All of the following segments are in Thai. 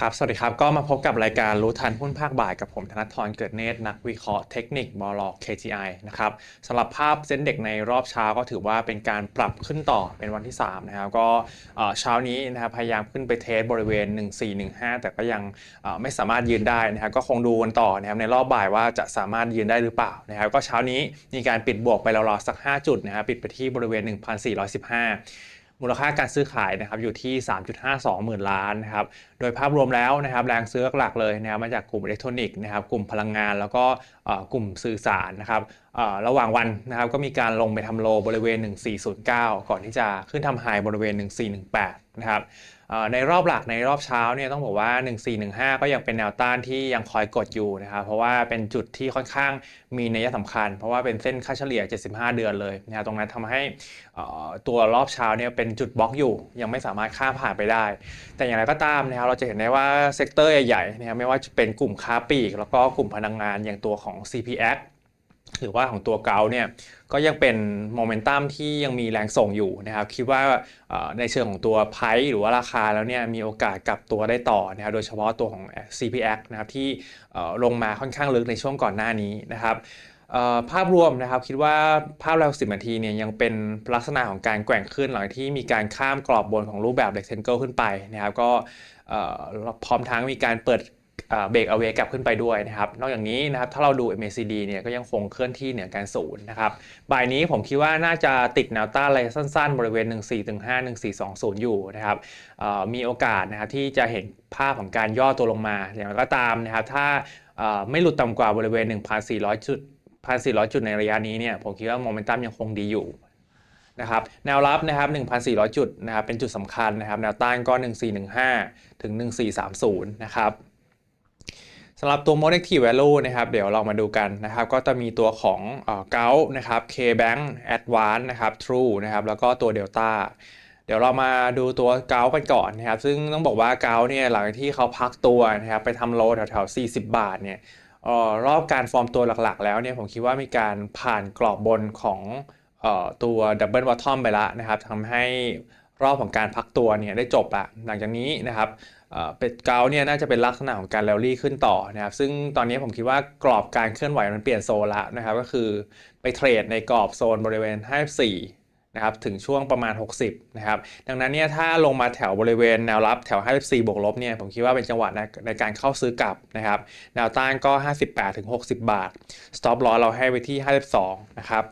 ครับ สวัสดีครับ ก็มาพบกับรายการรู้ทันหุ้นภาคบ่ายกับผมธนทรเกิดเนตรนักวิเคราะห์เทคนิคบล KGI นะครับสำหรับภาพเส้นเด็กในรอบเช้าก็ถือว่าเป็นการปรับขึ้นต่อเป็นวันที่ 3 นะครับ ก็เช้านี้นะครับพยายามขึ้นไปเทสบริเวณ 1415 แต่ก็ยังไม่สามารถยืนได้นะครับ ก็คงดูกันต่อนะครับในรอบบ่ายว่าจะสามารถยืนได้หรือเปล่านะครับ ก็เช้านี้มีการปิดบวกไปราวๆสัก 5 จุดนะครับปิดไปที่บริเวณ 1415 มูลค่าการซื้อขายนะครับอยู่ที่ 3.52 หมื่นล้านนะครับ โดยภาพรวมแล้วนะครับแรงซื้อหลักๆเลยนะครับมาจากกลุ่มอิเล็กทรอนิกส์นะครับกลุ่มพลังงาน แล้วก็กลุ่มสื่อสารนะครับระหว่างวันนะครับก็มีการลงไปทำโลบริเวณ 1409 ก่อนที่จะขึ้นทำไฮบริเวณ 1418 นะครับในรอบหลักในรอบเช้าเนี่ยต้องบอกว่า 1415 ก็ยังเป็นแนวต้านที่ยังคอยกดอยู่นะครับเพราะว่าเป็นจุดที่ค่อนข้างมีนัยสำคัญ เพราะว่าเป็นเส้นค่าเฉลี่ย 75 เดือนเลยนะครับตรงนั้นทำให้ตัวรอบเช้าเนี่ยเป็นจุดบล็อกอยู่ ยังไม่สามารถข้ามผ่านไปได้ แต่อย่างไรก็ตามนะครับเราจะเห็นได้ว่าเซกเตอร์ใหญ่ๆนะครับไม่ว่าจะเป็นกลุ่มค้าปลีก แล้วก็กลุ่มพลังงานอย่างตัวของ CPX หรือว่าของตัวเกาเนี่ยก็ยังเป็นโมเมนตัมที่ยังมีแรงส่งอยู่นะครับคิดว่าในเชิงของตัวไพหรือว่าราคาแล้วเนี่ยมีโอกาสกลับตัวได้ต่อนะครับโดยเฉพาะตัวของ CPX นะครับที่ลงมาค่อนข้างลึกในช่วงก่อนหน้านี้นะครับภาพรวมนะครับคิดว่าภาพแรกสิบนาทีเนี่ยยังเป็นลักษณะของการแกว่งขึ้นหลังที่มีการข้ามกรอบบนของรูปแบบ rectangle ขึ้นไปนะครับก็พร้อมทั้งมีการเปิด เบรกเอาเวกลับขึ้นไปด้วยนะครับ นอกจากนี้นะครับถ้าเราดู MACD เนี่ยก็ยังคงเคลื่อนที่เหนือการศูนย์นะครับบ่ายนี้ผมคิดว่าน่าจะติดแนวต้านอะไรสั้นๆ บริเวณ 1415 1420 อยู่นะครับมีโอกาสนะครับที่จะเห็นภาพของการย่อตัวลงมา อย่างไรก็ตามนะครับถ้าไม่หลุดต่ำกว่าบริเวณ 1,400 จุด 1,400 จุดในระยะนี้เนี่ยผมคิดว่าโมเมนตัมยังคงดีอยู่นะครับแนวรับนะครับ 1,400 จุดนะครับเป็นจุดสำคัญนะครับแนวต้านก็ 1415 ถึง 1430 นะครับำหรับตัว m o d e c t i v Value นะครับเดี๋ยวเรามาดูกันนะครับก็จะมีตัวของเกานะครับ KBank Advance นะครับ True นะครับแล้วก็ตัว Delta เดี๋ยวเรามาดูตัวเกากันก่อนนะครับ ซึ่งต้องบอกว่าเกาเนี่ยหลังที่เขาพักตัวนะครับไปทำโลแถวๆ 40 บาทเนี่ยออรอบการฟอร์มตัวหลักๆ แล้วเนี่ยผมคิดว่ามีการผ่านกรอบบนของออตัวดับเบิล b อททอมไปแล้วนะครับทำให้ รอบของการพักตัวเนี่ยได้จบละหลังจากนี้นะครับเป็ดเกาเนี่ยน่าจะเป็นลักษณะของการแรลลี่ขึ้นต่อนะครับ ซึ่งตอนนี้ผมคิดว่ากรอบการเคลื่อนไหวมันเปลี่ยนโซนละนะครับ ก็คือไปเทรดในกรอบโซนบริเวณ 54 นะครับ ถึงช่วงประมาณ 60 นะครับ ดังนั้นเนี่ยถ้าลงมาแถวบริเวณแนวรับแถว 54 บวกลบเนี่ยผมคิดว่าเป็นจังหวะในในการเข้าซื้อกลับนะครับ แนวต้านก็ 58 ถึง 60 บาท stop loss เราให้ไว้ที่ 52 นะครับ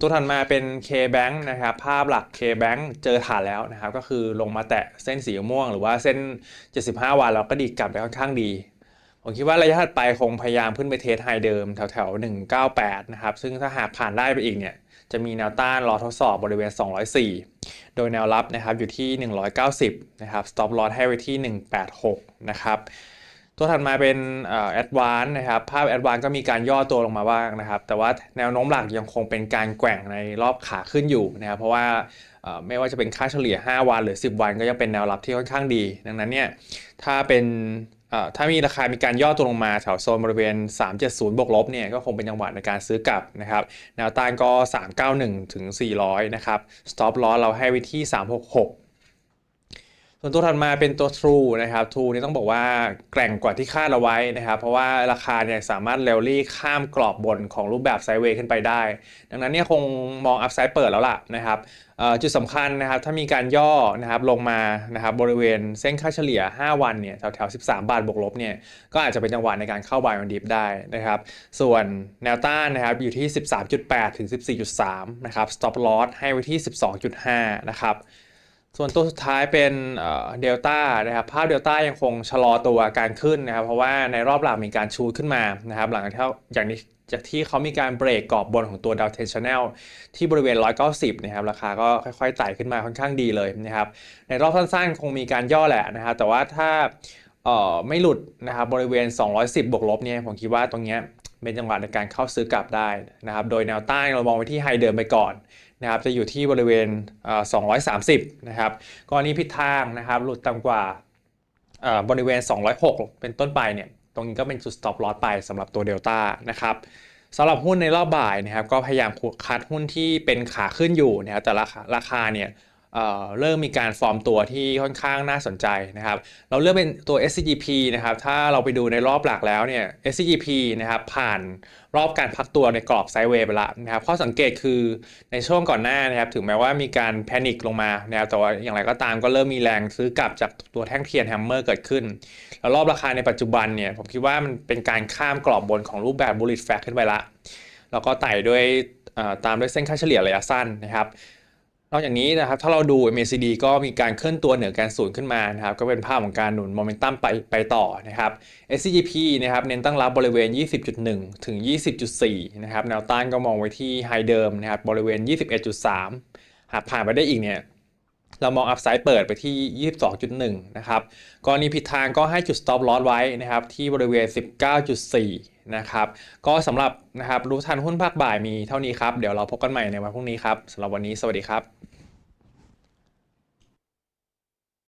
ตัวถัดมาเป็น K-Bank นะครับภาพหลัก K-Bank เจอฐานแล้วนะครับก็คือลงมาแตะเส้นสีม่วง หรือว่าเส้น 75 วันแล้วก็ดีกลับได้ค่อนข้างดี ผมคิดว่าระยะถัดไปคงพยายามขึ้นไปเทสไฮเดิมแถวๆ198 นะครับซึ่งถ้าหากผ่านได้ไปอีกเนี่ยจะมีแนวต้านรอทดสอบบริเวณ 204 โดยแนวรับนะครับอยู่ที่ 190 นะครับ stop loss ให้ไว้ที่ 186 นะครับ ตัวถัดมาเป็นแอดวานนะครับ ภาพแอดวานก็มีการย่อตัวลงมาบ้างนะครับ แต่ว่าแนวโน้มหลักยังคงเป็นการแกว่งในรอบขาขึ้นอยู่นะครับ เพราะว่าไม่ว่าจะเป็นค่าเฉลี่ย 5 วันหรือ 10 วันก็ยังเป็นแนวรับที่ค่อนข้างดี ดังนั้นเนี่ย ถ้าเป็นถ้ามีราคามีการย่อตัวลงมาแถวโซนบริเวณ 370 บวกลบเนี่ยก็คงเป็นจังหวะในการซื้อกลับนะครับ แนวต้านก็ 391 ถึง 400 นะครับ stop loss เราให้ไว้ที่ 366 ส่วนตัวถัดมาเป็นตัว True นะครับ True นี่ต้องบอกว่าแกร่งกว่าที่คาดเอาไว้นะครับ เพราะว่าราคาเนี่ยสามารถเรลลี่ข้ามกรอบบนของรูปแบบไซด์เวย์ขึ้นไปได้ ดังนั้นเนี่ยคงมองอัพไซด์เปิดแล้วล่ะนะครับจุดสำคัญนะครับถ้ามีการย่อนะครับลงมานะครับบริเวณเส้นค่าเฉลี่ย 5 วันเนี่ยแถวๆ13 บาทบวกลบเนี่ยก็อาจจะเป็นจังหวะในการเข้าบายมันดิฟได้นะครับส่วนแนวต้านนะครับอยู่ที่ 13.8 ถึง 14.3 นะครับ stop loss ให้ไว้ที่ 12.5 นะครับ ส่วนตัวสุดท้ายเป็นเดลต้านะครับภาพเดลต้ายังคงชะลอตัวการขึ้นนะครับ เพราะว่าในรอบหลังมีการชูขึ้นมานะครับ หลังจากอย่างนี้จากที่เขามีการเบรกกรอบบนของตัวดาวเทนชแนลที่บริเวณ 190 นะครับ ราคาก็ค่อยๆไต่ขึ้นมาค่อนข้างดีเลยนะครับ ในรอบสั้นๆ คงมีการย่อแหละนะครับ แต่ว่าถ้าไม่หลุดนะครับบริเวณ 210 บวกลบเนี่ยผมคิดว่าตรงเนี้ย เป็นจังหวะในการเข้าซื้อกลับได้นะครับ โดยแนวต้านเรามองไปที่ไฮเดิมไปก่อนนะครับ จะอยู่ที่บริเวณ 230 นะครับกรณีผิทางนะครับ หลุดต่ำกว่าบริเวณ 206 เป็นต้นไปเนี่ย ตรงนี้ก็เป็นจุด stop loss ไปสำหรับตัวเดลต้านะครับสำหรับหุ้นในรอบบ่ายนะครับ ก็พยายามคัดหุ้นที่เป็นขาขึ้นอยู่นะครับ แต่ราคาราคาเนี่ย เเริ่มมีการฟอร์มตัวที่ค่อนข้างน่าสนใจนะครับ เราเลือกเป็นตัว SCGP นะครับ ถ้าเราไปดูในรอบหลักแล้วเนี่ย SCGP นะครับผ่านรอบการพักตัวในกรอบไซด์เวย์ไปแล้วนะครับ ข้อสังเกตคือในช่วงก่อนหน้านะครับ ถึงแม้ว่ามีการแพนิคลงมานะครับแต่ว่าอย่างไรก็ตามก็เริ่มมีแรงซื้อกลับจากตัวแท่งเทียนแฮมเมอร์เกิดขึ้น แล้วรอบราคาในปัจจุบันเนี่ย ผมคิดว่ามันเป็นการข้ามกรอบบนของรูปแบบ bullish flag ขึ้นไปละ แล้วก็ไต่ด้วยตามด้วยเส้นค่าเฉลี่ยระยะสั้นนะครับ นอกจากนี้นะครับถ้าเราดู MACD ก็มีการเคลื่อนตัวเหนือแกนศูนย์ขึ้นมานะครับก็เป็นภาพของการหนุนโมเมนตัมไปไปต่อนะครับ SCGP นะครับเน้นตั้งรับบริเวณ 20.1 ถึง 20.4 นะครับแนวต้านก็มองไว้ที่ไฮเดิมนะครับบริเวณ 21.3 หากผ่านไปได้อีกเนี่ย เรามองอัพไซด์เปิดไปที่ 22.1 นะครับกรณีผิดทางก็ให้จุด stop loss ไว้นะครับ ที่บริเวณ 19.4 นะครับ ก็สำหรับนะครับรู้ทันหุ้นภาคบ่ายมีเท่านี้ครับ เดี๋ยวเราพบกันใหม่ในวันพรุ่งนี้ครับสำหรับวันนี้สวัสดีครับ